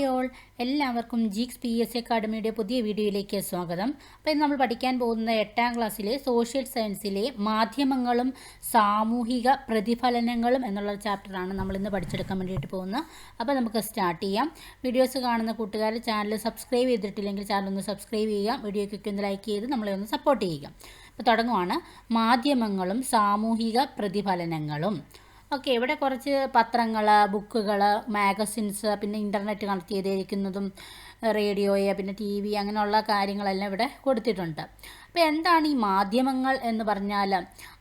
Hi all എല്ലാവർക്കും geeks P S അക്കാഡമിയുടെ പുതിയ വീഡിയോയിലേക്ക് സ്വാഗതം. അപ്പോൾ നമ്മൾ പഠിക്കാൻ പോകുന്ന എട്ടാം ക്ലാസ്സിലെ സോഷ്യൽ സയൻസിലെ മാധ്യമങ്ങളും സാമൂഹിക പ്രതിഫലനങ്ങളും എന്നുള്ള ചാപ്റ്ററാണ് നമ്മൾ ഇന്ന് പഠിച്ചെടുക്കാൻ വേണ്ടിയിട്ട് പോകുന്നത്. അപ്പോൾ നമുക്ക് സ്റ്റാർട്ട് ചെയ്യാം. വീഡിയോസ് കാണുന്ന കൂട്ടുകാർ ചാനൽ സബ്സ്ക്രൈബ് ചെയ്തിട്ടില്ലെങ്കിൽ ചാനൽ ഒന്ന് സബ്സ്ക്രൈബ് ചെയ്യുക. വീഡിയോയ്ക്കൊക്കെ ഒന്ന് ലൈക്ക് ചെയ്ത് നമ്മളെ ഒന്ന് സപ്പോർട്ട് ചെയ്യുക. അപ്പോൾ തുടങ്ങുവാണ്. മാധ്യമങ്ങളും സാമൂഹിക പ്രതിഫലനങ്ങളും. ഓക്കെ ഇവിടെ കുറച്ച് പത്രങ്ങൾ ബുക്കുകൾ മാഗസിൻസ് പിന്നെ ഇന്റർനെറ്റ് കണക്ട് ചെയ്തിരിക്കുന്നതും റേഡിയോയെ പിന്നെ ടി വി അങ്ങനെയുള്ള കാര്യങ്ങളെല്ലാം ഇവിടെ കൊടുത്തിട്ടുണ്ട്. അപ്പോൾ എന്താണ് ഈ മാധ്യമങ്ങൾ എന്ന് പറഞ്ഞാൽ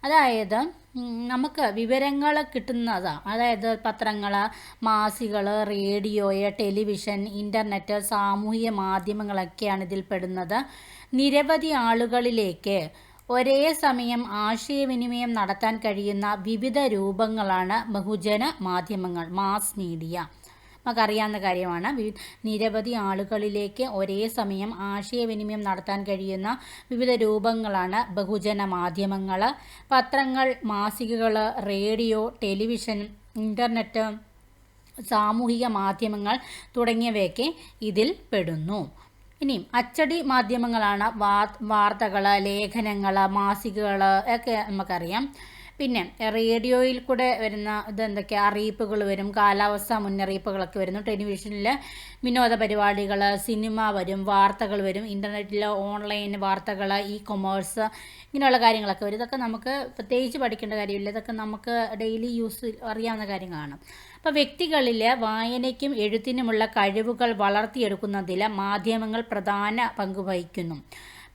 അതായത് നമുക്ക് വിവരങ്ങൾ കിട്ടുന്നതാണ് അതായത് പത്രങ്ങൾ മാസികൾ റേഡിയോയെ ടെലിവിഷൻ ഇന്റർനെറ്റ് സാമൂഹിക മാധ്യമങ്ങളൊക്കെയാണ് ഇതിൽ പെടുന്നത് നിരവധി ആളുകളിലേക്ക് ഒരേ സമയം ആശയവിനിമയം നടത്താൻ കഴിയുന്ന വിവിധ രൂപങ്ങളാണ് ബഹുജന മാധ്യമങ്ങൾ മാസ് മീഡിയ നമുക്കറിയാവുന്ന കാര്യമാണ് നിരവധി ആളുകളിലേക്ക് ഒരേ സമയം ആശയവിനിമയം നടത്താൻ കഴിയുന്ന വിവിധ രൂപങ്ങളാണ് ബഹുജന മാധ്യമങ്ങൾ. പത്രങ്ങൾ മാസികകൾ റേഡിയോ ടെലിവിഷൻ ഇന്റർനെറ്റ് സാമൂഹിക മാധ്യമങ്ങൾ തുടങ്ങിയവയൊക്കെ ഇതിൽ പെടുന്നു. ഇനിയും അച്ചടി മാധ്യമങ്ങളാണ് വാർത്തകൾ ലേഖനങ്ങൾ മാസികകൾ ഒക്കെ നമുക്കറിയാം. പിന്നെ റേഡിയോയിൽ കൂടെ വരുന്ന ഇതെന്തൊക്കെ അറിയിപ്പുകൾ വരും കാലാവസ്ഥ മുന്നറിയിപ്പുകളൊക്കെ വരുന്നു. ടെലിവിഷനിൽ വിനോദ പരിപാടികൾ സിനിമ വരും വാർത്തകൾ വരും. ഇന്റർനെറ്റിൽ ഓൺലൈൻ വാർത്തകൾ ഇ കൊമേഴ്സ് ഇങ്ങനെയുള്ള കാര്യങ്ങളൊക്കെ വരും. ഇതൊക്കെ നമുക്ക് പ്രത്യേകിച്ച് പഠിക്കേണ്ട കാര്യമില്ല. ഇതൊക്കെ നമുക്ക് ഡെയിലി യൂസ് അറിയാവുന്ന കാര്യങ്ങളാണ്. അപ്പോൾ വ്യക്തികളിൽ വായനയ്ക്കും എഴുത്തിനുമുള്ള കഴിവുകൾ വളർത്തിയെടുക്കുന്നതിൽ മാധ്യമങ്ങൾ പ്രധാന പങ്ക് വഹിക്കുന്നു.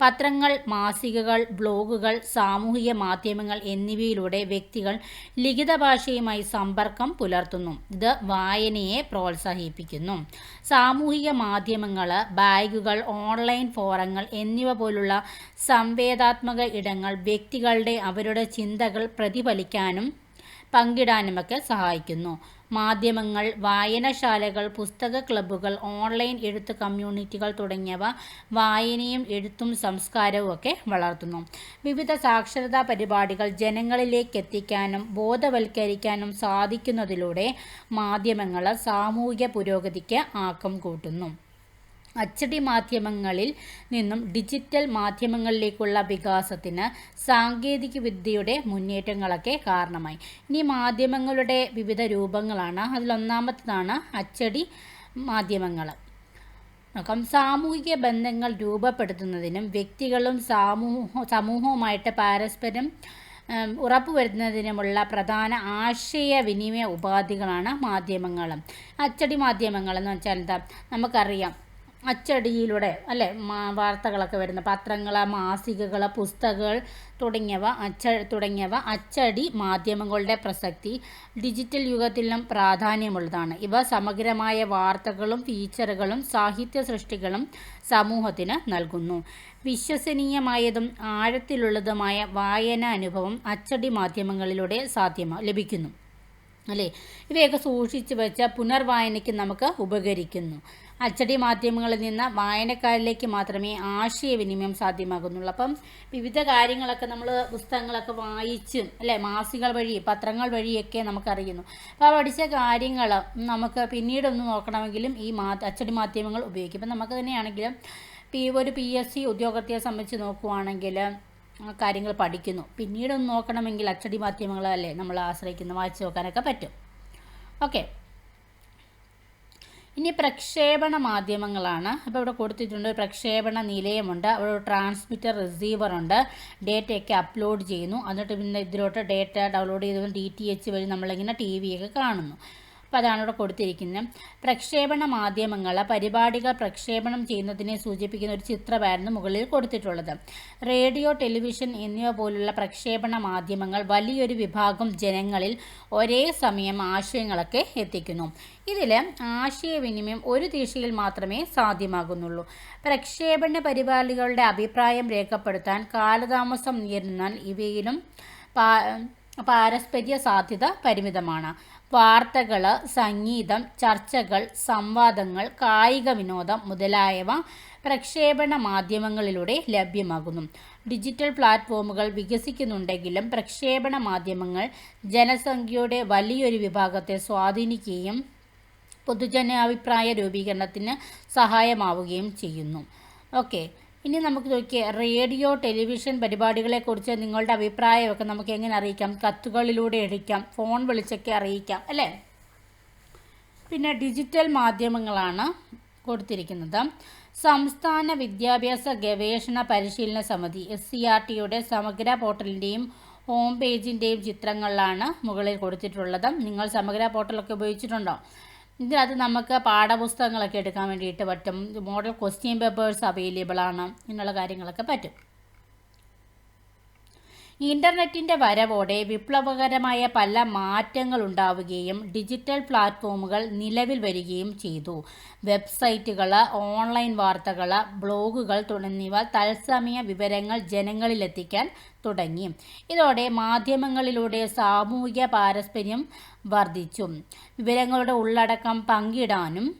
പത്രങ്ങൾ മാസികകൾ ബ്ലോഗുകൾ സാമൂഹിക മാധ്യമങ്ങൾ എന്നിവയിലൂടെ വ്യക്തികൾ ലിഖിത ഭാഷയുമായി സമ്പർക്കം പുലർത്തുന്നു. ഇത് വായനയെ പ്രോത്സാഹിപ്പിക്കുന്നു. സാമൂഹിക മാധ്യമങ്ങൾ ബാഗുകൾ ഓൺലൈൻ ഫോറങ്ങൾ എന്നിവ പോലുള്ള സംവേദാത്മക ഇടങ്ങൾ വ്യക്തികളുടെ അവരുടെ ചിന്തകൾ പ്രതിഫലിക്കാനും പങ്കിടാനുമൊക്കെ സഹായിക്കുന്നു. മാധ്യമങ്ങൾ വായനശാലകൾ പുസ്തക ക്ലബ്ബുകൾ ഓൺലൈൻ എഴുത്ത് കമ്മ്യൂണിറ്റികൾ തുടങ്ങിയവ വായനയും എഴുത്തും സംസ്കാരവും ഒക്കെ വളർത്തുന്നു. വിവിധ സാക്ഷരതാ പരിപാടികൾ ജനങ്ങളിലേക്ക് എത്തിക്കാനും ബോധവൽക്കരിക്കാനും സാധിക്കുന്നതിലൂടെ മാധ്യമങ്ങൾ സാമൂഹിക പുരോഗതിക്ക് ആക്കം കൂട്ടുന്നു. അച്ചടി മാധ്യമങ്ങളിൽ നിന്നും ഡിജിറ്റൽ മാധ്യമങ്ങളിലേക്കുള്ള വികാസത്തിന് സാങ്കേതിക വിദ്യയുടെ മുന്നേറ്റങ്ങളൊക്കെ കാരണമായി. ഇനി മാധ്യമങ്ങളുടെ വിവിധ രൂപങ്ങളാണ്. അതിലൊന്നാമത്തതാണ് അച്ചടി മാധ്യമങ്ങൾ. നോക്കാം. സാമൂഹിക ബന്ധങ്ങൾ രൂപപ്പെടുത്തുന്നതിനും വ്യക്തികളും സമൂഹ സമൂഹവുമായിട്ട് പരസ്പരം ഉറപ്പുവരുത്തുന്നതിനുമുള്ള പ്രധാന ആശയവിനിമയ ഉപാധികളാണ് മാധ്യമങ്ങൾ. അച്ചടി മാധ്യമങ്ങൾ എന്ന് വെച്ചാൽ എന്താ? നമുക്കറിയാം. അച്ചടിയിലൂടെ അല്ലേ വാർത്തകളൊക്കെ വരുന്ന പത്രങ്ങൾ മാസികകൾ പുസ്തകങ്ങൾ തുടങ്ങിയവ അച്ച തുടങ്ങിയവ അച്ചടി മാധ്യമങ്ങളുടെ പ്രസക്തി ഡിജിറ്റൽ യുഗത്തിലും പ്രാധാന്യമുള്ളതാണ്. ഇവ സമഗ്രമായ വാർത്തകളും ഫീച്ചറുകളും സാഹിത്യ സൃഷ്ടികളും സമൂഹത്തിന് നൽകുന്നു. വിശ്വസനീയമായതും ആഴത്തിലുള്ളതുമായ വായന അനുഭവം അച്ചടി മാധ്യമങ്ങളിലൂടെ സാധ്യമാ ലഭിക്കുന്നു. അല്ലേ? ഇവയൊക്കെ സൂക്ഷിച്ചു വെച്ച പുനർവായനയ്ക്ക് നമുക്ക് ഉപകരിക്കുന്നു. അച്ചടി മാധ്യമങ്ങളിൽ നിന്ന് വായനക്കാരിലേക്ക് മാത്രമേ ആശയവിനിമയം സാധ്യമാകുന്നുള്ളൂ. അപ്പം വിവിധ കാര്യങ്ങളൊക്കെ നമ്മൾ പുസ്തകങ്ങളൊക്കെ വായിച്ച് അല്ലേ മാസികൾ വഴി പത്രങ്ങൾ വഴിയൊക്കെ നമുക്കറിയുന്നു. അപ്പോൾ പഠിച്ച കാര്യങ്ങൾ നമുക്ക് പിന്നീടൊന്ന് നോക്കണമെങ്കിലും ഈ മാ അച്ചടി മാധ്യമങ്ങൾ ഉപയോഗിക്കും. ഇപ്പം നമുക്ക് തന്നെയാണെങ്കിലും പി ഒരു പി എസ് സി ഉദ്യോഗസ്ഥയെ സംബന്ധിച്ച് നോക്കുവാണെങ്കിൽ കാര്യങ്ങൾ പഠിക്കുന്നു. പിന്നീടൊന്ന് നോക്കണമെങ്കിൽ അച്ചടി മാധ്യമങ്ങളല്ലേ നമ്മൾ ആശ്രയിക്കുന്ന വായിച്ചു നോക്കാനൊക്കെ പറ്റും. ഓക്കെ. ഇനി പ്രക്ഷേപണ മാധ്യമങ്ങളാണ്. അപ്പോൾ ഇവിടെ കൊടുത്തിട്ടുണ്ട് പ്രക്ഷേപണ നിലയമുണ്ട്. അവിടെ ട്രാൻസ്മിറ്റർ റിസീവർ ഉണ്ട്. ഡേറ്റയൊക്കെ അപ്ലോഡ് ചെയ്യുന്നു. എന്നിട്ട് പിന്നെ ഇതിലോട്ട് ഡേറ്റ ഡൗൺലോഡ് ചെയ്ത് ഡി ടി എച്ച് വഴി നമ്മളിങ്ങനെ ടി വിയൊക്കെ കാണുന്നു. അപ്പോൾ അതാണ് ഇവിടെ കൊടുത്തിരിക്കുന്നത് പ്രക്ഷേപണ മാധ്യമങ്ങൾ പരിപാടികൾ പ്രക്ഷേപണം ചെയ്യുന്നതിനെ സൂചിപ്പിക്കുന്ന ഒരു ചിത്രമായിരുന്നു മുകളിൽ കൊടുത്തിട്ടുള്ളത്. റേഡിയോ ടെലിവിഷൻ എന്നിവ പോലുള്ള പ്രക്ഷേപണ മാധ്യമങ്ങൾ വലിയൊരു വിഭാഗം ജനങ്ങളിൽ ഒരേ സമയം ആശയങ്ങളൊക്കെ എത്തിക്കുന്നു. ഇതിൽ ആശയവിനിമയം ഒരു ദിശയിൽ മാത്രമേ സാധ്യമാകുന്നുള്ളൂ. പ്രക്ഷേപണ പരിപാടികളുടെ അഭിപ്രായം രേഖപ്പെടുത്താൻ കാലതാമസം നേരിടുന്നാൽ ഇവയിലും പാരസ്പര്യ സാധ്യത പരിമിതമാണ്. വാർത്തകൾ സംഗീതം ചർച്ചകൾ സംവാദങ്ങൾ കായിക വിനോദം മുതലായവ പ്രക്ഷേപണ മാധ്യമങ്ങളിലൂടെ ലഭ്യമാകുന്നു. ഡിജിറ്റൽ പ്ലാറ്റ്ഫോമുകൾ വികസിക്കുന്നുണ്ടെങ്കിലും പ്രക്ഷേപണ മാധ്യമങ്ങൾ ജനസംഖ്യയുടെ വലിയൊരു വിഭാഗത്തെ സ്വാധീനിക്കുകയും പൊതുജനാഭിപ്രായ രൂപീകരണത്തിന് സഹായമാവുകയും ചെയ്യുന്നു. ഓക്കെ. ഇനി നമുക്ക് നോക്കിയാൽ റേഡിയോ ടെലിവിഷൻ പരിപാടികളെക്കുറിച്ച് നിങ്ങളുടെ അഭിപ്രായമൊക്കെ നമുക്ക് എങ്ങനെ അറിയിക്കാം? കത്തുകളിലൂടെ അറിയിക്കാം ഫോൺ വിളിച്ചൊക്കെ അറിയിക്കാം അല്ലേ? പിന്നെ ഡിജിറ്റൽ മാധ്യമങ്ങളാണ് കൊടുത്തിരിക്കുന്നത്. സംസ്ഥാന വിദ്യാഭ്യാസ ഗവേഷണ പരിശീലന സമിതി എസ് സി ആർ ടിയുടെ സമഗ്ര പോർട്ടലിന്റെയും ഹോം പേജിന്റെയും ചിത്രങ്ങളിലാണ് മുകളിൽ കൊടുത്തിട്ടുള്ളത്. നിങ്ങൾ സമഗ്ര പോർട്ടലൊക്കെ ഉപയോഗിച്ചിട്ടുണ്ടോ? ഇതിനകത്ത് നമുക്ക് പാഠപുസ്തകങ്ങളൊക്കെ എടുക്കാൻ വേണ്ടിയിട്ട് പറ്റും. മോഡൽ ക്വസ്റ്റ്യൻ പേപ്പേഴ്സ് അവൈലബിൾ ആണ്. എന്നുള്ള കാര്യങ്ങളൊക്കെ പറ്റും. ഇന്റർനെറ്റിന്റെ വരവോടെ വിപ്ലവകരമായ പല മാറ്റങ്ങൾ ഉണ്ടാവുകയും ഡിജിറ്റൽ പ്ലാറ്റ്ഫോമുകൾ നിലവിൽ വരികയും ചെയ്തു. വെബ്സൈറ്റുകൾ ഓൺലൈൻ വാർത്തകൾ ബ്ലോഗുകൾ തുടങ്ങിയവ തത്സമയ വിവരങ്ങൾ ജനങ്ങളിലെത്തിക്കാൻ തുടങ്ങി. ഇതോടെ മാധ്യമങ്ങളിലൂടെ സാമൂഹിക പാരസ്പര്യം വർദ്ധിച്ചു. വിവരങ്ങളുടെ ഉള്ളടക്കം പങ്കിടാനും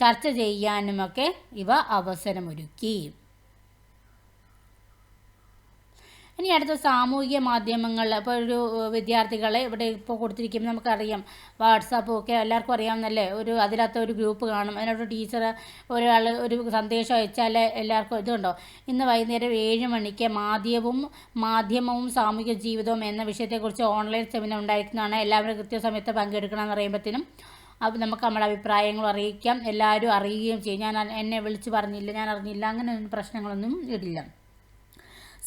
ചർച്ച ചെയ്യാനുമൊക്കെ ഇവ അവസരമൊരുക്കി. ഇനി അടുത്ത സാമൂഹിക മാധ്യമങ്ങൾ ഇപ്പോൾ ഒരു വിദ്യാർത്ഥികളെ ഇവിടെ ഇപ്പോൾ കൊടുത്തിരിക്കുമ്പോൾ നമുക്കറിയാം വാട്സാപ്പും ഒക്കെ എല്ലാവർക്കും അറിയാവുന്നല്ലേ ഒരു അതിനകത്ത് ഒരു ഗ്രൂപ്പ് കാണും അതിനകത്ത് ടീച്ചർ ഒരാൾ ഒരു സന്ദേശം അയച്ചാൽ എല്ലാവർക്കും ഇതുണ്ടോ? ഇന്ന് വൈകുന്നേരം ഏഴ് മണിക്ക് മാധ്യമവും മാധ്യമവും സാമൂഹിക ജീവിതവും എന്ന വിഷയത്തെക്കുറിച്ച് ഓൺലൈൻ സെമിനാർ ഉണ്ടായിരിക്കുന്നതാണ്. എല്ലാവരും കൃത്യസമയത്ത് പങ്കെടുക്കണമെന്ന് പറയുമ്പോഴത്തേനും അപ്പോൾ നമുക്ക് നമ്മുടെ അഭിപ്രായങ്ങൾ അറിയിക്കാം എല്ലാവരും അറിയുകയും ചെയ്യും. ഞാൻ എന്നെ വിളിച്ച് പറഞ്ഞില്ല ഞാൻ അറിഞ്ഞില്ല അങ്ങനെ പ്രശ്നങ്ങളൊന്നും ഇടില്ല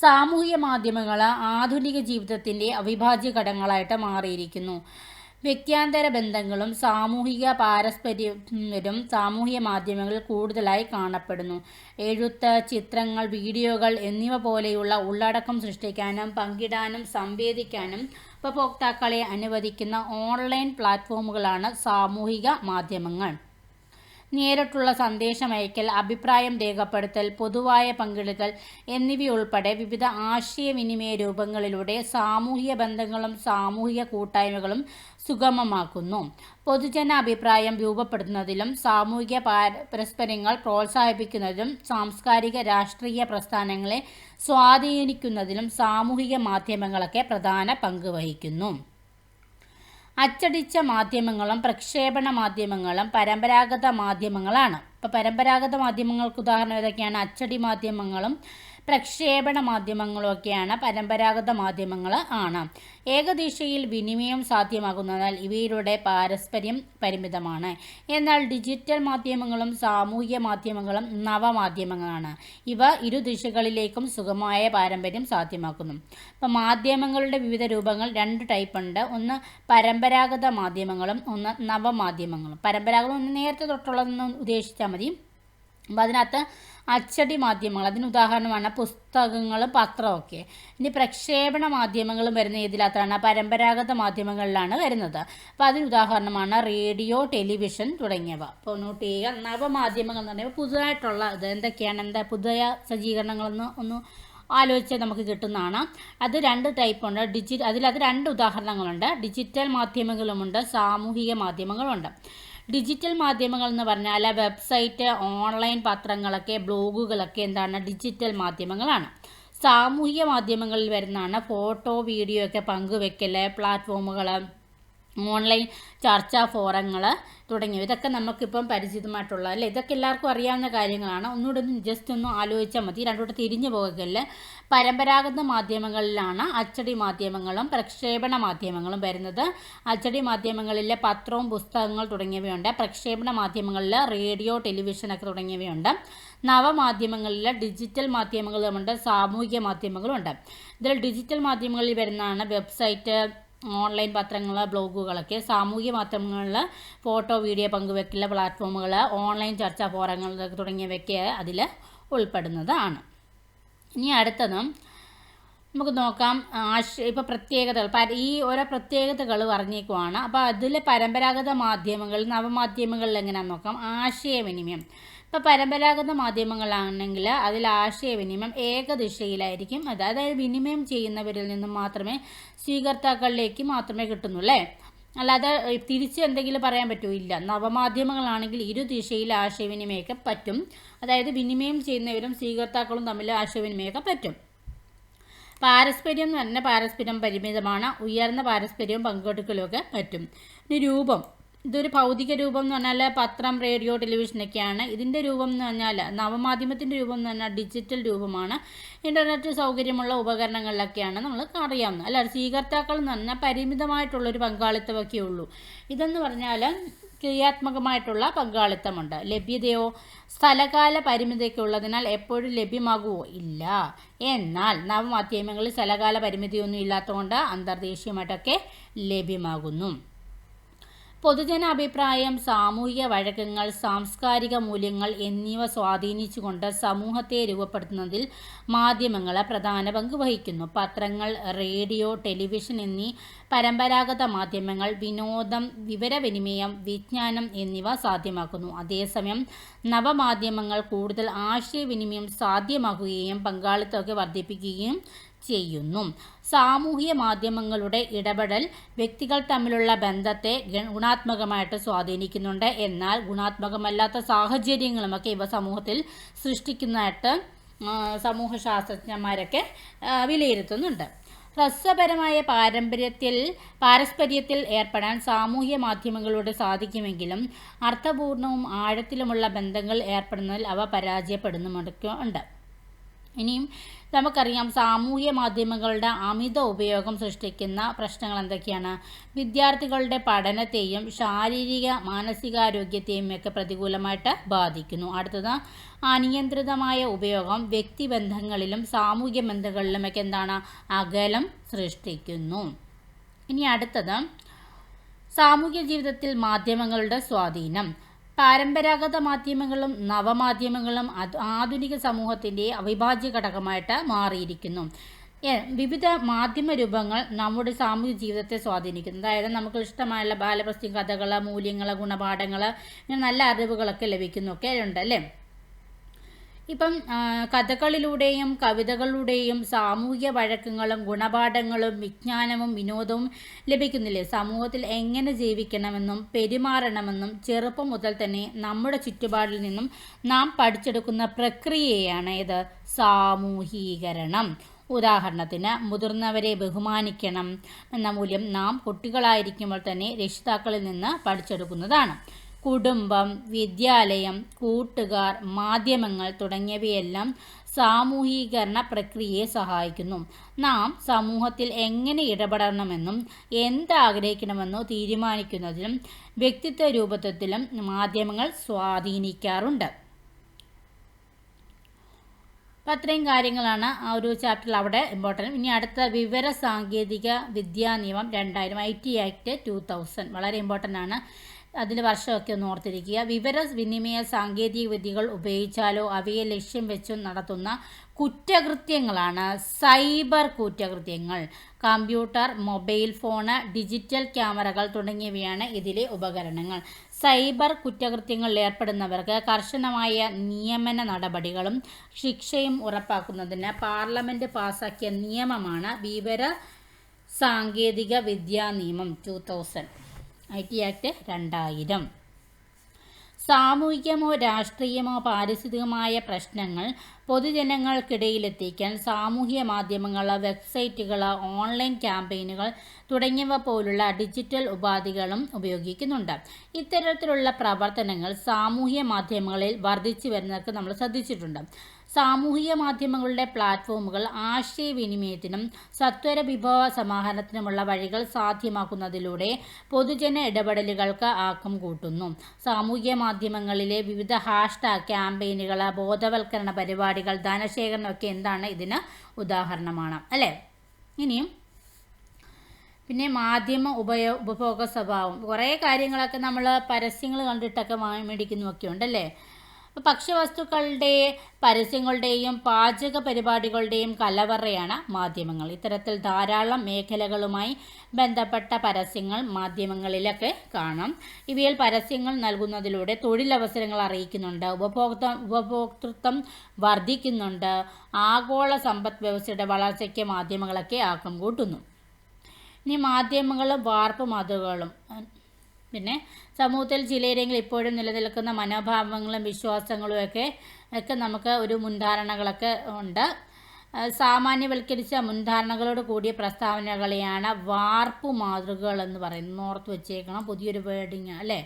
സാമൂഹിക മാധ്യമങ്ങൾ ആധുനിക ജീവിതത്തിന്റെ അവിഭാജ്യ ഘടകങ്ങളായിട്ട് മാറിയിരിക്കുന്നു. വ്യക്തിയാന്തര ബന്ധങ്ങളും സാമൂഹിക പാരസ്പര്യവും സാമൂഹിക മാധ്യമങ്ങളിൽ കൂടുതലായി കാണപ്പെടുന്നു. എഴുത്ത് ചിത്രങ്ങൾ വീഡിയോകൾ എന്നിവ പോലെയുള്ള ഉള്ളടക്കം സൃഷ്ടിക്കാനും പങ്കിടാനും സംവേദിക്കാനും ഉപഭോക്താക്കളെ അനുവദിക്കുന്ന ഓൺലൈൻ പ്ലാറ്റ്ഫോമുകളാണ് സാമൂഹിക മാധ്യമങ്ങൾ. നേരിട്ടുള്ള സന്ദേശമയക്കൽ അഭിപ്രായം രേഖപ്പെടുത്തൽ പൊതുവായ പങ്കിടുതൽ എന്നിവയുൾപ്പെടെ വിവിധ ആശയവിനിമയ രൂപങ്ങളിലൂടെ സാമൂഹിക ബന്ധങ്ങളും സാമൂഹിക കൂട്ടായ്മകളും സുഗമമാക്കുന്നു. പൊതുജന അഭിപ്രായം രൂപപ്പെടുത്തുന്നതിലും സാമൂഹിക പരസ്പരങ്ങൾ പ്രോത്സാഹിപ്പിക്കുന്നതിലും സാംസ്കാരിക രാഷ്ട്രീയ പ്രസ്ഥാനങ്ങളെ സ്വാധീനിക്കുന്നതിലും സാമൂഹിക മാധ്യമങ്ങളൊക്കെ പ്രധാന പങ്ക് വഹിക്കുന്നു. അച്ചടിച്ച മാധ്യമങ്ങളും പ്രക്ഷേപണ മാധ്യമങ്ങളും പരമ്പരാഗത മാധ്യമങ്ങളാണ്. ഇപ്പോൾ പരമ്പരാഗത മാധ്യമങ്ങൾക്ക് ഉദാഹരണം ഏതൊക്കെയാണ്? അച്ചടി മാധ്യമങ്ങളും പ്രക്ഷേപണ മാധ്യമങ്ങളൊക്കെയാണ് പരമ്പരാഗത മാധ്യമങ്ങൾ ആണ്. ഏകദിശയിൽ വിനിമയം സാധ്യമാകുന്നതിനാൽ ഇവയിലൂടെ പാരസ്പര്യം പരിമിതമാണ്. എന്നാൽ ഡിജിറ്റൽ മാധ്യമങ്ങളും സാമൂഹ്യ മാധ്യമങ്ങളും നവമാധ്യമങ്ങളാണ്. ഇവ ഇരു ദിശകളിലേക്കും സുഗമമായ പാരമ്പര്യം സാധ്യമാക്കുന്നു. അപ്പോൾ മാധ്യമങ്ങളുടെ വിവിധ രൂപങ്ങൾ രണ്ട് ടൈപ്പ് ഉണ്ട്. ഒന്ന് പരമ്പരാഗത മാധ്യമങ്ങളും ഒന്ന് നവമാധ്യമങ്ങളും. പരമ്പരാഗതം ഒന്ന് നേരത്തെ തൊട്ടുള്ളതെന്ന് ഉദ്ദേശിച്ചാൽ മതി. അപ്പോൾ അതിനകത്ത് അച്ചടി മാധ്യമങ്ങൾ അതിന് ഉദാഹരണമാണ് പുസ്തകങ്ങളും പത്രമൊക്കെ. ഇനി പ്രക്ഷേപണ മാധ്യമങ്ങളും വരുന്ന ഏതിനകത്താണ് പരമ്പരാഗത മാധ്യമങ്ങളിലാണ് വരുന്നത്. അപ്പോൾ അതിന് ഉദാഹരണമാണ് റേഡിയോ ടെലിവിഷൻ തുടങ്ങിയവ. അപ്പോൾ നോട്ട് ചെയ്യുക. നവമാധ്യമങ്ങൾ എന്ന് പറയുമ്പോൾ പുതുതായിട്ടുള്ള ഇത് എന്തൊക്കെയാണ്? എന്താ പുതിയ സജ്ജീകരണങ്ങളെന്ന് ഒന്ന് ആലോചിച്ച് നമുക്ക് കിട്ടുന്നതാണ്. അത് രണ്ട് ടൈപ്പ് ഉണ്ട്. ഡിജി അതിലത് രണ്ട് ഉദാഹരണങ്ങളുണ്ട്. ഡിജിറ്റൽ മാധ്യമങ്ങളുമുണ്ട്. സാമൂഹിക മാധ്യമങ്ങളുമുണ്ട്. ഡിജിറ്റൽ മാധ്യമങ്ങൾ എന്ന് പറഞ്ഞാൽ വെബ്സൈറ്റ് ഓൺലൈൻ പത്രങ്ങളൊക്കെ ബ്ലോഗുകളൊക്കെ എന്താണ് ഡിജിറ്റൽ മാധ്യമങ്ങളാണ്. സാമൂഹിക മാധ്യമങ്ങളിൽ വരുന്നതാണ് ഫോട്ടോ വീഡിയോ ഒക്കെ പങ്കുവെക്കൽ പ്ലാറ്റ്ഫോമുകൾ ഓൺലൈൻ ചർച്ചാ ഫോറങ്ങൾ തുടങ്ങിയവ. ഇതൊക്കെ നമുക്കിപ്പം പരിചിതമായിട്ടുള്ള അല്ലേ? ഇതൊക്കെ എല്ലാവർക്കും അറിയാവുന്ന കാര്യങ്ങളാണ്. ഒന്നുകൂടെ ഒന്ന് ജസ്റ്റ് ഒന്ന് ആലോചിച്ചാൽ മതി. രണ്ടോട്ട് തിരിഞ്ഞു പോകൽ പരമ്പരാഗത മാധ്യമങ്ങളിലാണ് അച്ചടി മാധ്യമങ്ങളും പ്രക്ഷേപണ മാധ്യമങ്ങളും വരുന്നത്. അച്ചടി മാധ്യമങ്ങളിലെ പത്രവും പുസ്തകങ്ങൾ തുടങ്ങിയവയുണ്ട്. പ്രക്ഷേപണ മാധ്യമങ്ങളിൽ റേഡിയോ ടെലിവിഷനൊക്കെ തുടങ്ങിയവയുണ്ട്. നവമാധ്യമങ്ങളിൽ ഡിജിറ്റൽ മാധ്യമങ്ങളുമുണ്ട്. സാമൂഹിക മാധ്യമങ്ങളുമുണ്ട്. ഇതിൽ ഡിജിറ്റൽ മാധ്യമങ്ങളിൽ വരുന്നതാണ് വെബ്സൈറ്റ് ഓൺലൈൻ പത്രങ്ങൾ ബ്ലോഗുകളൊക്കെ സാമൂഹ്യ മാധ്യമങ്ങളിൽ ഫോട്ടോ വീഡിയോ പങ്കുവെക്കൽ പ്ലാറ്റ്ഫോമുകൾ ഓൺലൈൻ ചർച്ചാ ഫോറങ്ങൾ തുടങ്ങിയവയൊക്കെ അതിൽ ഉൾപ്പെടുന്നതാണ്. ഇനി അടുത്തതും നമുക്ക് നോക്കാം. ആശ ഇപ്പോൾ പ്രത്യേകതകൾ. ഈ ഓരോ പ്രത്യേകതകൾ പറഞ്ഞേക്കുവാണ്. അപ്പോൾ അതിൽ പരമ്പരാഗത മാധ്യമങ്ങൾ നവമാധ്യമങ്ങളിൽ എങ്ങനെയാണെന്ന് നോക്കാം. ആശയവിനിമയം. ഇപ്പോൾ പരമ്പരാഗത മാധ്യമങ്ങളാണെങ്കിൽ അതിൽ ആശയവിനിമയം ഏകദിശയിലായിരിക്കും. അത് അതായത് വിനിമയം ചെയ്യുന്നവരിൽ നിന്നും മാത്രമേ സ്വീകർത്താക്കളിലേക്ക് മാത്രമേ കിട്ടുന്നുള്ളേ അല്ലാതെ തിരിച്ച് എന്തെങ്കിലും പറയാൻ പറ്റുമോ? ഇല്ല. നവമാധ്യമങ്ങളാണെങ്കിൽ ഇരു ദിശയിൽ ആശയവിനിമയമൊക്കെ പറ്റും. അതായത് വിനിമയം ചെയ്യുന്നവരും സ്വീകർത്താക്കളും തമ്മിൽ ആശയവിനിമയമൊക്കെ പറ്റും. പാരസ്പര്യം എന്ന് പറഞ്ഞാൽ പാരസ്പര്യം പരിമിതമാണ്. ഉയർന്ന പാരസ്പര്യവും പങ്കെടുക്കലുമൊക്കെ പറ്റും. ഇനി രൂപം. ഇതൊരു ഭൗതിക രൂപം എന്ന് പറഞ്ഞാൽ പത്രം റേഡിയോ ടെലിവിഷനൊക്കെയാണ് ഇതിന്റെ രൂപം എന്ന് പറഞ്ഞാൽ നവമാധ്യമത്തിന്റെ രൂപം എന്ന് പറഞ്ഞാൽ ഡിജിറ്റൽ രൂപമാണ്. ഇന്റർനെറ്റ് സൗകര്യമുള്ള ഉപകരണങ്ങളിലൊക്കെയാണ് നമ്മൾ അറിയാവുന്നത്. അല്ല സ്വീകർത്താക്കൾ എന്ന് പറഞ്ഞാൽ പരിമിതമായിട്ടുള്ളൊരു പങ്കാളിത്തമൊക്കെ ഉള്ളൂ. ഇതെന്ന് പറഞ്ഞാൽ ക്രിയാത്മകമായിട്ടുള്ള പങ്കാളിത്തമുണ്ട്. ലഭ്യതയോ സ്ഥലകാല പരിമിതിയൊക്കെ ഉള്ളതിനാൽ എപ്പോഴും ലഭ്യമാകുമോ ഇല്ല. എന്നാൽ നവമാധ്യമങ്ങളിൽ സ്ഥലകാല പരിമിതിയൊന്നും ഇല്ലാത്തതുകൊണ്ട് അന്തർദേശീയമായിട്ടൊക്കെ ലഭ്യമാകുന്നു. പൊതുജന അഭിപ്രായം സാമൂഹിക വഴക്കങ്ങൾ സാംസ്കാരിക മൂല്യങ്ങൾ എന്നിവ സ്വാധീനിച്ചുകൊണ്ട് സമൂഹത്തെ രൂപപ്പെടുത്തുന്നതിൽ മാധ്യമങ്ങൾ പ്രധാന പങ്ക് വഹിക്കുന്നു. പത്രങ്ങൾ റേഡിയോ ടെലിവിഷൻ എന്നീ പരമ്പരാഗത മാധ്യമങ്ങൾ വിനോദം വിവരവിനിമയം വിജ്ഞാനം എന്നിവ സാധ്യമാക്കുന്നു. അതേസമയം നവമാധ്യമങ്ങൾ കൂടുതൽ ആശയവിനിമയം സാധ്യമാക്കുകയും പങ്കാളിത്തമൊക്കെ വർദ്ധിപ്പിക്കുകയും ചെയ്യുന്നു. സാമൂഹ്യ മാധ്യമങ്ങളുടെ ഇടപെടൽ വ്യക്തികൾ തമ്മിലുള്ള ബന്ധത്തെ ഗുണാത്മകമായിട്ട് സ്വാധീനിക്കുന്നുണ്ട്. എന്നാൽ ഗുണാത്മകമല്ലാത്ത സാഹചര്യങ്ങളുമൊക്കെ ഇവ സമൂഹത്തിൽ സൃഷ്ടിക്കുന്നതായിട്ട് സമൂഹശാസ്ത്രജ്ഞന്മാരൊക്കെ വിലയിരുത്തുന്നുണ്ട്. ഹ്രസ്വപരമായ പാരമ്പര്യത്തിൽ പാരസ്പര്യത്തിൽ ഏർപ്പെടാൻ സാമൂഹ്യ മാധ്യമങ്ങളിലൂടെ സാധിക്കുമെങ്കിലും അർത്ഥപൂർണവും ആഴത്തിലുമുള്ള ബന്ധങ്ങൾ ഏർപ്പെടുന്നതിൽ അവ പരാജയപ്പെടുന്നുമൊക്കെ ഉണ്ട്. ഇനിയും നമുക്കറിയാം സാമൂഹ്യ മാധ്യമങ്ങളുടെ അമിത ഉപയോഗം സൃഷ്ടിക്കുന്ന പ്രശ്നങ്ങൾ എന്തൊക്കെയാണ്? വിദ്യാർത്ഥികളുടെ പഠനത്തെയും ശാരീരിക മാനസികാരോഗ്യത്തെയും ഒക്കെ പ്രതികൂലമായിട്ട് ബാധിക്കുന്നു. അടുത്തത് അനിയന്ത്രിതമായ ഉപയോഗം വ്യക്തിബന്ധങ്ങളിലും സാമൂഹ്യ ബന്ധങ്ങളിലുമൊക്കെ എന്താണ്? അകലം സൃഷ്ടിക്കുന്നു. ഇനി അടുത്തത് സാമൂഹ്യ ജീവിതത്തിൽ മാധ്യമങ്ങളുടെ സ്വാധീനം. പരമ്പരാഗത മാധ്യമങ്ങളും നവമാധ്യമങ്ങളും ആധുനിക സമൂഹത്തിന്റെ അവിഭാജ്യ ഘടകമായിട്ട് മാറിയിരിക്കുന്നു. വിവിധ മാധ്യമ രൂപങ്ങൾ നമ്മുടെ സാമൂഹ്യ ജീവിതത്തെ സ്വാധീനിക്കുന്നു. അതായത് നമുക്ക് ഇഷ്ടമായുള്ള ബാലപ്രസ്തി കഥകൾ മൂല്യങ്ങൾ ഗുണപാഠങ്ങൾ നല്ല അറിവുകളൊക്കെ ലഭിക്കുന്നൊക്കെ ഉണ്ട് അല്ലേ? ഇപ്പം കഥകളിലൂടെയും കവിതകളിലൂടെയും സാമൂഹിക വഴക്കങ്ങളും ഗുണപാഠങ്ങളും വിജ്ഞാനവും വിനോദവും ലഭിക്കുന്നില്ലേ? സമൂഹത്തിൽ എങ്ങനെ ജീവിക്കണമെന്നും പെരുമാറണമെന്നും ചെറുപ്പം മുതൽ തന്നെ നമ്മുടെ ചുറ്റുപാടിൽ നിന്നും നാം പഠിച്ചെടുക്കുന്ന പ്രക്രിയയാണ് ഇത്. സാമൂഹീകരണം. ഉദാഹരണത്തിന് മുതിർന്നവരെ ബഹുമാനിക്കണം എന്ന മൂല്യം നാം കുട്ടികളായിരിക്കുമ്പോൾ തന്നെ രക്ഷിതാക്കളിൽ നിന്ന് പഠിച്ചെടുക്കുന്നതാണ്. കുടുംബം വിദ്യാലയം കൂട്ടുകാർ മാധ്യമങ്ങൾ തുടങ്ങിയവയെല്ലാം സാമൂഹീകരണ പ്രക്രിയയെ സഹായിക്കുന്നു. നാം സമൂഹത്തിൽ എങ്ങനെ ഇടപെടണമെന്നും എന്താഗ്രഹിക്കണമെന്നോ തീരുമാനിക്കുന്നതിലും വ്യക്തിത്വ രൂപത്വത്തിലും മാധ്യമങ്ങൾ സ്വാധീനിക്കാറുണ്ട്. അപ്പോൾ അത്രയും കാര്യങ്ങളാണ് ആ ഒരു ചാപ്റ്ററിൽ അവിടെ ഇമ്പോർട്ടന്റ് ഇനി അടുത്ത വിവര സാങ്കേതിക വിദ്യാ നിയമം രണ്ടായിരം I T act two thousand വളരെ ഇമ്പോർട്ടന്റ് ആണ്. അതിന്റെ വർഷമൊക്കെ ഒന്ന് ഓർത്തിരിക്കുക. വിവര വിനിമയ സാങ്കേതിക വിദ്യകൾ ഉപയോഗിച്ചാലോ അവയെ ലക്ഷ്യം വെച്ചോ നടത്തുന്ന കുറ്റകൃത്യങ്ങളാണ് സൈബർ കുറ്റകൃത്യങ്ങൾ. കമ്പ്യൂട്ടർ മൊബൈൽ ഫോണ് ഡിജിറ്റൽ ക്യാമറകൾ തുടങ്ങിയവയാണ് ഇതിലെ ഉപകരണങ്ങൾ. സൈബർ കുറ്റകൃത്യങ്ങളിൽ ഏർപ്പെടുന്നവർക്ക് കർശനമായ നിയമന നടപടികളും ശിക്ഷയും ഉറപ്പാക്കുന്നതിന് പാർലമെന്റ് പാസാക്കിയ നിയമമാണ് വിവര സാങ്കേതിക വിദ്യാ നിയമം two thousand I T act രണ്ടായിരം. സാമൂഹികമോ രാഷ്ട്രീയമോ പാരിസ്ഥിതികമായ പ്രശ്നങ്ങൾ പൊതുജനങ്ങൾക്കിടയിലെത്തിക്കാൻ സാമൂഹ്യ മാധ്യമങ്ങൾ വെബ്സൈറ്റുകൾ ഓൺലൈൻ ക്യാമ്പയിനുകൾ തുടങ്ങിയവ പോലുള്ള ഡിജിറ്റൽ ഉപാധികളും ഉപയോഗിക്കുന്നുണ്ട്. ഇത്തരത്തിലുള്ള പ്രവർത്തനങ്ങൾ സാമൂഹ്യ മാധ്യമങ്ങളിൽ വർദ്ധിച്ചു വരുന്നതൊക്കെ നമ്മൾ ശ്രദ്ധിച്ചിട്ടുണ്ട്. സാമൂഹിക മാധ്യമങ്ങളുടെ പ്ലാറ്റ്ഫോമുകൾ ആശയവിനിമയത്തിനും സത്വര വിഭവ സമാഹരണത്തിനുമുള്ള വഴികൾ സാധ്യമാക്കുന്നതിലൂടെ പൊതുജന ഇടപെടലുകൾക്ക് ആക്കം കൂട്ടുന്നു. സാമൂഹിക മാധ്യമങ്ങളിലെ വിവിധ ഹാഷ്ടാഗ് ക്യാമ്പയിനുകൾ ബോധവൽക്കരണ പരിപാടികൾ ധനശേഖരണമൊക്കെ എന്താണ് ഇതിന് ഉദാഹരണമാണ് അല്ലേ? ഇനിയും. പിന്നെ മാധ്യമ ഉപയോ ഉപഭോഗ സ്വഭാവം. കുറേ കാര്യങ്ങളൊക്കെ നമ്മൾ പരസ്യങ്ങൾ കണ്ടിട്ടൊക്കെ മേടിക്കുന്നതൊക്കെ ഉണ്ടല്ലേ ഭക്ഷ്യവസ്തുക്കളുടെ പരസ്യങ്ങളുടെയും പാചക പരിപാടികളുടെയും കലവറയാണ് മാധ്യമങ്ങൾ. ഇത്തരത്തിൽ ധാരാളം മേഖലകളുമായി ബന്ധപ്പെട്ട പരസ്യങ്ങൾ മാധ്യമങ്ങളിലൊക്കെ കാണാം. ഇവയിൽ പരസ്യങ്ങൾ നൽകുന്നതിലൂടെ തൊഴിലവസരങ്ങൾ അറിയിക്കുന്നുണ്ട് ഉപഭോക്ത ഉപഭോക്തൃത്വം വർദ്ധിക്കുന്നുണ്ട് ആഗോള സമ്പദ് വ്യവസ്ഥയുടെ വളർച്ചയ്ക്ക് മാധ്യമങ്ങളൊക്കെ ആക്കം കൂട്ടുന്നു. ഇനി മാധ്യമങ്ങളും വാർപ്പ് മാതൃകകളും പിന്നെ സമൂഹത്തിൽ ചിലരെങ്കിലും ഇപ്പോഴും നിലനിൽക്കുന്ന മനോഭാവങ്ങളും വിശ്വാസങ്ങളും ഒക്കെ ഒക്കെ നമുക്ക് ഒരു മുൻധാരണകളൊക്കെ ഉണ്ട്. സാമാന്യവൽക്കരിച്ച മുൻധാരണകളോട് കൂടിയ പ്രസ്താവനകളെയാണ് വാർപ്പ് മാതൃകകൾ എന്ന് പറയുന്നത്. ഓർത്ത് വെച്ചേക്കണം പുതിയൊരു വേർഡിങ് അല്ലേ?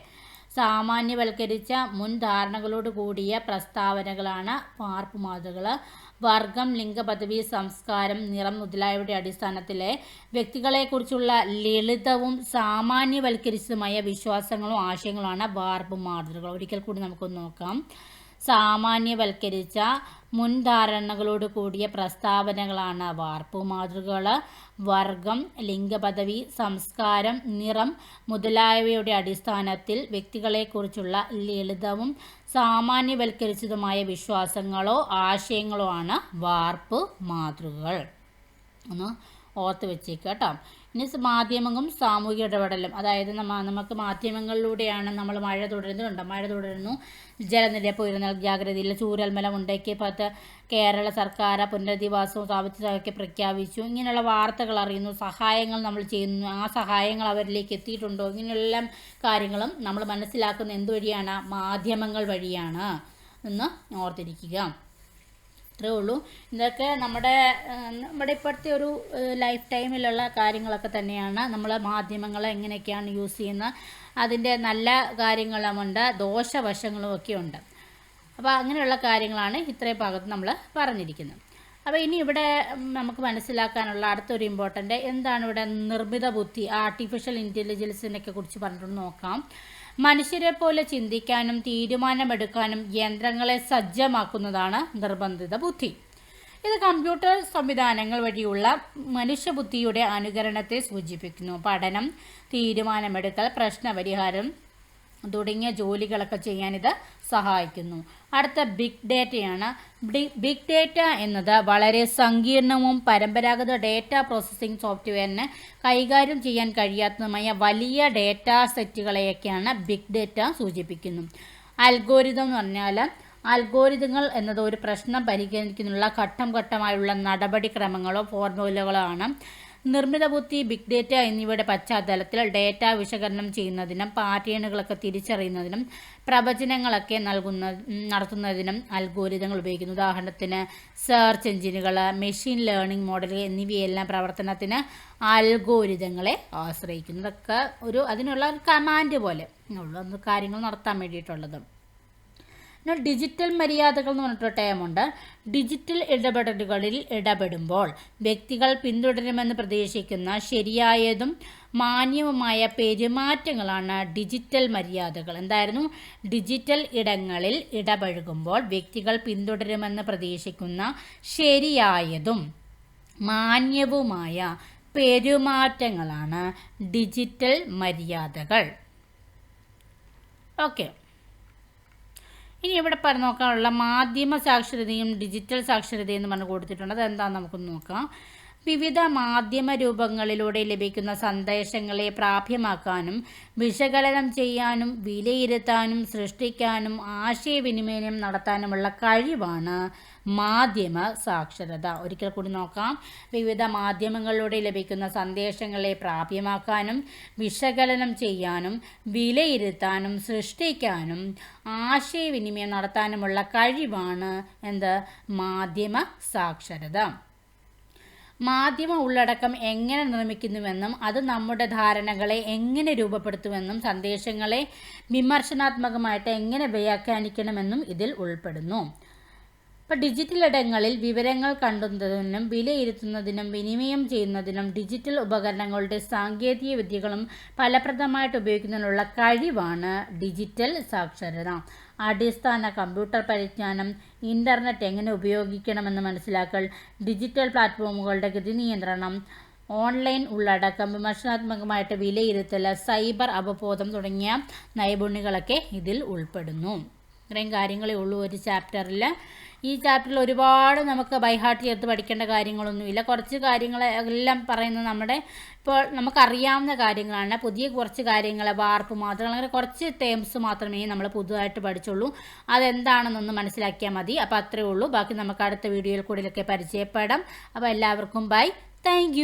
സാമാന്യവൽക്കരിച്ച മുൻധാരണകളോട് കൂടിയ പ്രസ്താവനകളാണ് വാർപ്പ് മാതൃകകൾ. വർഗം ലിംഗപദവി സംസ്കാരം നിറം മുതലായവയുടെ അടിസ്ഥാനത്തിലെ വ്യക്തികളെക്കുറിച്ചുള്ള ലളിതവും സാമാന്യവൽക്കരിച്ചതുമായ വിശ്വാസങ്ങളും ആശയങ്ങളുമാണ് വാർപ്പ് മാതൃകകൾ. ഒരിക്കൽ കൂടി നമുക്കൊന്ന് നോക്കാം. സാമാന്യവൽക്കരിച്ച മുൻധാരണകളോട് കൂടിയ പ്രസ്താവനകളാണ് വാർപ്പ് മാതൃകകൾ വർഗം ലിംഗപദവി സംസ്കാരം നിറം മുതലായവയുടെ അടിസ്ഥാനത്തിൽ വ്യക്തികളെക്കുറിച്ചുള്ള ലളിതവും സാമാന്യവൽക്കരിച്ചതുമായ വിശ്വാസങ്ങളോ ആശയങ്ങളോ ആണ് വാർപ്പ് മാതൃകകൾ. ഒന്ന് ഓർത്ത് വെച്ചേക്കാം കേട്ടോ. ഇനി സ- മാധ്യമങ്ങളും സാമൂഹിക ഇടപെടലും. അതായത് നമ്മ നമുക്ക് മാധ്യമങ്ങളിലൂടെയാണ് നമ്മൾ മഴ തുടരുന്നുണ്ട് മഴ തുടരുന്നു. ജലനിരപ്പ് ഉയർന്നാൽ ജാഗ്രതയിൽ ചൂരൽമലം ഉണ്ടാക്കി പത്ത് കേരള സർക്കാർ പുനരധിവാസവും സ്ഥാപിച്ചതൊക്കെ പ്രഖ്യാപിച്ചു. ഇങ്ങനെയുള്ള വാർത്തകൾ അറിയുന്നു. സഹായങ്ങൾ നമ്മൾ ചെയ്യുന്നു. ആ സഹായങ്ങൾ അവരിലേക്ക് എത്തിയിട്ടുണ്ടോ? ഇങ്ങനെയുള്ള കാര്യങ്ങളും നമ്മൾ മനസ്സിലാക്കുന്ന എന്തുവഴിയാണ് മാധ്യമങ്ങൾ വഴിയാണ്. എന്ന് ഓർത്തിരിക്കുക. ഇത്രേ ഉള്ളൂ. ഇതൊക്കെ നമ്മുടെ നമ്മുടെ ഇപ്പോഴത്തെ ഒരു ലൈഫ് ടൈമിലുള്ള കാര്യങ്ങളൊക്കെ തന്നെയാണ്. നമ്മൾ മാധ്യമങ്ങൾ എങ്ങനെയൊക്കെയാണ് യൂസ് ചെയ്യുന്നത്. അതിന്റെ നല്ല കാര്യങ്ങളുമുണ്ട് ദോഷവശങ്ങളും ഒക്കെ ഉണ്ട്. അപ്പോൾ അങ്ങനെയുള്ള കാര്യങ്ങളാണ് ഇത്രയും ഭാഗത്ത് നമ്മൾ പറഞ്ഞിരിക്കുന്നത്. അപ്പോൾ ഇനി ഇവിടെ നമുക്ക് മനസ്സിലാക്കാനുള്ള അടുത്തൊരു ഇമ്പോർട്ടന്റ് എന്താണ് ഇവിടെ നിർമ്മിത ബുദ്ധി ആർട്ടിഫിഷ്യൽ ഇന്റലിജൻസിനെയൊക്കെ കുറിച്ച് പറഞ്ഞിട്ട് നോക്കാം. മനുഷ്യരെ പോലെ ചിന്തിക്കാനും തീരുമാനമെടുക്കാനും യന്ത്രങ്ങളെ സജ്ജമാക്കുന്നതാണ് നിർബന്ധിത ബുദ്ധി. ഇത് കമ്പ്യൂട്ടർ സംവിധാനങ്ങൾ വഴിയുള്ള മനുഷ്യബുദ്ധിയുടെ അനുകരണത്തെ സൂചിപ്പിക്കുന്നു. പഠനം തീരുമാനമെടുക്കൽ പ്രശ്നപരിഹാരം തുടങ്ങിയ ജോലികളൊക്കെ ചെയ്യാൻ ഇത് സഹായിക്കുന്നു. അടുത്ത ബിഗ് ഡേറ്റയാണ് ബിഗ് ഡേറ്റ എന്നത് വളരെ സങ്കീർണവും പരമ്പരാഗത ഡേറ്റ പ്രോസസ്സിംഗ് സോഫ്റ്റ്വെയറിന് കൈകാര്യം ചെയ്യാൻ കഴിയാത്തതുമായ വലിയ ഡേറ്റ സെറ്റുകളെയൊക്കെയാണ് ബിഗ് ഡേറ്റ സൂചിപ്പിക്കുന്നു. അൽഗോരിതം എന്ന് പറഞ്ഞാൽ അൽഗോരിതങ്ങൾ എന്നത് ഒരു പ്രശ്നം പരിഹരിക്കുന്നതിനുള്ള ഘട്ടം ഘട്ടമായുള്ള നടപടിക്രമങ്ങളോ ഫോർമുലകളോ ആണ്. നിർമ്മിത ബുദ്ധി ബിഗ് ഡേറ്റ എന്നിവയുടെ പശ്ചാത്തലത്തിൽ ഡേറ്റ വിശകലനം ചെയ്യുന്നതിനും പാറ്റേണുകളൊക്കെ തിരിച്ചറിയുന്നതിനും പ്രവചനങ്ങളൊക്കെ നൽകുന്ന നടത്തുന്നതിനും അൽഗോരിതങ്ങൾ ഉപയോഗിക്കുന്നു. ഉദാഹരണത്തിന് സെർച്ച് എഞ്ചിനുകൾ മെഷീൻ ലേണിംഗ് മോഡൽ എന്നിവയെല്ലാം പ്രവർത്തനത്തിന് അൽഗോരിതങ്ങളെ ആശ്രയിക്കുന്നു. ഇതൊക്കെ ഒരു അതിനുള്ള കമാൻഡ് പോലെ ഉള്ള. കാര്യങ്ങൾ നടത്താൻ വേണ്ടിയിട്ടുള്ളത്. പിന്നെ ഡിജിറ്റൽ മര്യാദകൾ എന്ന് പറഞ്ഞിട്ടൊരു ടേമുണ്ട് ഡിജിറ്റൽ ഇടപെടലുകളിൽ ഇടപെടുമ്പോൾ വ്യക്തികൾ പിന്തുടരുമെന്ന് പ്രതീക്ഷിക്കുന്ന ശരിയായതും മാന്യവുമായ പെരുമാറ്റങ്ങളാണ് ഡിജിറ്റൽ മര്യാദകൾ. എന്തായിരുന്നു? ഡിജിറ്റൽ ഇടങ്ങളിൽ ഇടപഴകുമ്പോൾ വ്യക്തികൾ പിന്തുടരുമെന്ന് പ്രതീക്ഷിക്കുന്ന ശരിയായതും മാന്യവുമായ പെരുമാറ്റങ്ങളാണ് ഡിജിറ്റൽ മര്യാദകൾ. ഓക്കെ ഇനി ഇവിടെ പറഞ്ഞു നോക്കാനുള്ള മാധ്യമ സാക്ഷരതയും ഡിജിറ്റൽ സാക്ഷരതയും എന്ന് പറഞ്ഞ് കൊടുത്തിട്ടുണ്ട്. അതെന്താണെന്ന് നമുക്കൊന്ന് നോക്കാം. വിവിധ മാധ്യമ രൂപങ്ങളിലൂടെ ലഭിക്കുന്ന സന്ദേശങ്ങളെ പ്രാപ്യമാക്കാനും വിശകലനം ചെയ്യാനും വിലയിരുത്താനും സൃഷ്ടിക്കാനും ആശയവിനിമയം നടത്താനുമുള്ള കഴിവാണ്. മാധ്യമ സാക്ഷരത. ഒരിക്കൽ കൂടി നോക്കാം. വിവിധ മാധ്യമങ്ങളിലൂടെ ലഭിക്കുന്ന സന്ദേശങ്ങളെ പ്രാപ്യമാക്കാനും വിശകലനം ചെയ്യാനും വിലയിരുത്താനും സൃഷ്ടിക്കാനും ആശയവിനിമയം നടത്താനുമുള്ള കഴിവാണ് എന്ത്? മാധ്യമ സാക്ഷരത. മാധ്യമ ഉള്ളടക്കം എങ്ങനെ നിർമ്മിക്കുന്നുവെന്നും അത് നമ്മുടെ ധാരണകളെ എങ്ങനെ രൂപപ്പെടുത്തുമെന്നും സന്ദേശങ്ങളെ വിമർശനാത്മകമായിട്ട് എങ്ങനെ വ്യാഖ്യാനിക്കണമെന്നും ഇതിൽ ഉൾപ്പെടുന്നു. ഇപ്പോൾ ഡിജിറ്റൽ ഇടങ്ങളിൽ വിവരങ്ങൾ കണ്ടെത്തുന്നതിനും വിലയിരുത്തുന്നതിനും വിനിമയം ചെയ്യുന്നതിനും ഡിജിറ്റൽ ഉപകരണങ്ങളുടെ സാങ്കേതിക വിദ്യകളും ഫലപ്രദമായിട്ട് ഉപയോഗിക്കുന്നതിനുള്ള കഴിവാണ് ഡിജിറ്റൽ സാക്ഷരത. അടിസ്ഥാന കമ്പ്യൂട്ടർ പരിജ്ഞാനം ഇന്റർനെറ്റ് എങ്ങനെ ഉപയോഗിക്കണമെന്ന് മനസ്സിലാക്കൽ ഡിജിറ്റൽ പ്ലാറ്റ്ഫോമുകളുടെ ഗതി നിയന്ത്രണം ഓൺലൈൻ ഉള്ളടക്കം വിമർശനാത്മകമായിട്ട് വിലയിരുത്തൽ സൈബർ അവബോധം തുടങ്ങിയ നൈപുണ്യങ്ങളൊക്കെ ഇതിൽ ഉൾപ്പെടുന്നു. ഇത്രയും കാര്യങ്ങളേ ഉള്ളൂ ഒരു ചാപ്റ്ററിൽ ഈ ചാപ്റ്ററിൽ ഒരുപാട് നമുക്ക് ബൈഹാർട്ട് ചേർത്ത് പഠിക്കേണ്ട കാര്യങ്ങളൊന്നുമില്ല. കുറച്ച് കാര്യങ്ങൾ എല്ലാം പറയുന്നത് നമ്മുടെ ഇപ്പോൾ നമുക്കറിയാവുന്ന കാര്യങ്ങളാണ്. പുതിയ കുറച്ച് കാര്യങ്ങൾ വാർപ്പ് മാത്രം അങ്ങനെ കുറച്ച് ടേംസ് മാത്രമേ നമ്മൾ പുതുതായിട്ട് പഠിച്ചുള്ളൂ. അതെന്താണെന്നൊന്ന് മനസ്സിലാക്കിയാൽ മതി. അപ്പോൾ അത്രയേ ഉള്ളൂ. ബാക്കി നമുക്ക് അടുത്ത വീഡിയോയിൽ കൂടുതലൊക്കെ പരിചയപ്പെടാം. അപ്പോൾ എല്ലാവർക്കും ബൈ താങ്ക്